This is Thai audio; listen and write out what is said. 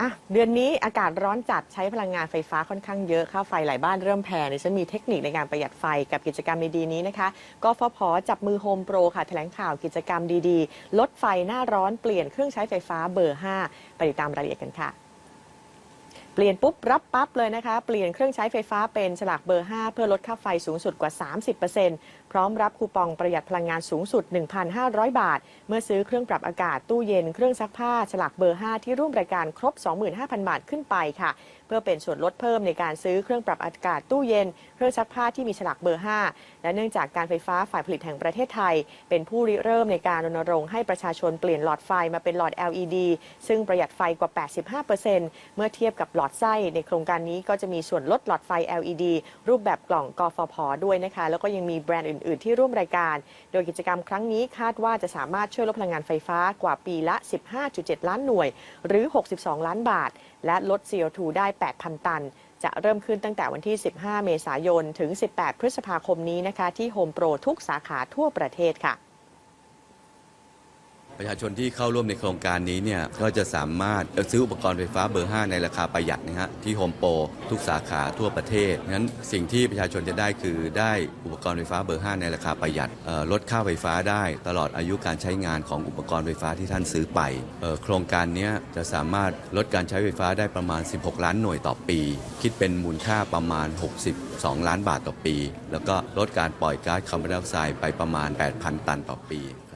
อะเดือนนี้อากาศร้อนจัดใช้พลังงานไฟฟ้าค่อนข้างเยอะค่าไฟหลายบ้านเริ่มแพงดิฉันมีเทคนิคในการประหยัดไฟกับกิจกรรมดีๆนี้นะคะกฟผจับมือโฮมโปรค่ะแถลงข่าวกิจกรรมดีๆ ลดไฟหน้าร้อนเปลี่ยนเครื่องใช้ไฟฟ้าเบอร์ 5 ไปติดตามรายละเอียดกันค่ะ ลี่ยนปุ๊บรับปั๊บเลยนะคะ เปลี่ยนเครื่องใช้ไฟฟ้าเป็นฉลากเบอร์ 5 เพื่อลดค่าไฟสูงสุดกว่า 30%พร้อมรับคูปองประหยัดพลังงานสูงสุด 1,500 บาท เมื่อซื้อเครื่องปรับอากาศตู้เย็นเครื่องซักผ้า ฉลากเบอร์ 5 ที่ร่วมรายการครบ 25,000 บาทขึ้นไปค่ะ เพื่อเป็นส่วนลดเพิ่มในการซื้อเครื่องปรับอากาศตู้เย็น เครื่องซักผ้าที่มีฉลากเบอร์ 5 และเนื่องจากการไฟฟ้าฝ่ายผลิตแห่งประเทศไทย เป็นผู้ริเริ่มในการรณรงค์ให้ประชาชนเปลี่ยนหลอดไฟมาเป็นหลอด LED ซึ่งประหยัดไฟกว่า 85%เมื่อเทียบกับหลอดไส้ในโครงการนี้ก็จะมีส่วนลดหลอดไฟ LED รูปแบบกล่องกฟผด้วยนะคะ แล้วก็ยังมีแบรนด์อื่น ๆ ที่ร่วมรายการ โดยกิจกรรมครั้งนี้คาดว่าจะสามารถช่วยลดพลังงานไฟฟ้ากว่าปีละ 15.7 ล้านหน่วย หรือ 62 ล้านบาท และลด CO2 ได้ 8,000 ตันจะเริ่มขึ้นตั้งแต่วันที่ 15 เมษายน ถึง 18 พฤษภาคมนี้นะคะ ที่โฮมโปรทุกสาขาทั่วประเทศค่ะ ประชาชนที่เข้าร่วมในโครงการนี้เนี่ยก็จะสามารถซื้ออุปกรณ์ไฟฟ้าเบอร์ 5 ในราคาประหยัดนะฮะที่โฮมโปรทุกสาขาทั่วประเทศงั้นสิ่งที่ประชาชนจะได้คือได้อุปกรณ์ไฟฟ้าเบอร์ 5 ในราคาประหยัดลดค่าไฟฟ้าได้ตลอดอายุการใช้งานของอุปกรณ์ไฟฟ้าที่ท่านซื้อไปโครงการนี้จะสามารถลดการใช้ไฟฟ้าได้ประมาณ 16 ล้านหน่วยต่อปี คิดเป็นมูลค่าประมาณ 62 ล้านบาทต่อปี แล้วก็ลดการปล่อยก๊าซคาร์บอนไดออกไซด์ไปประมาณ 8,000 ตันต่อปี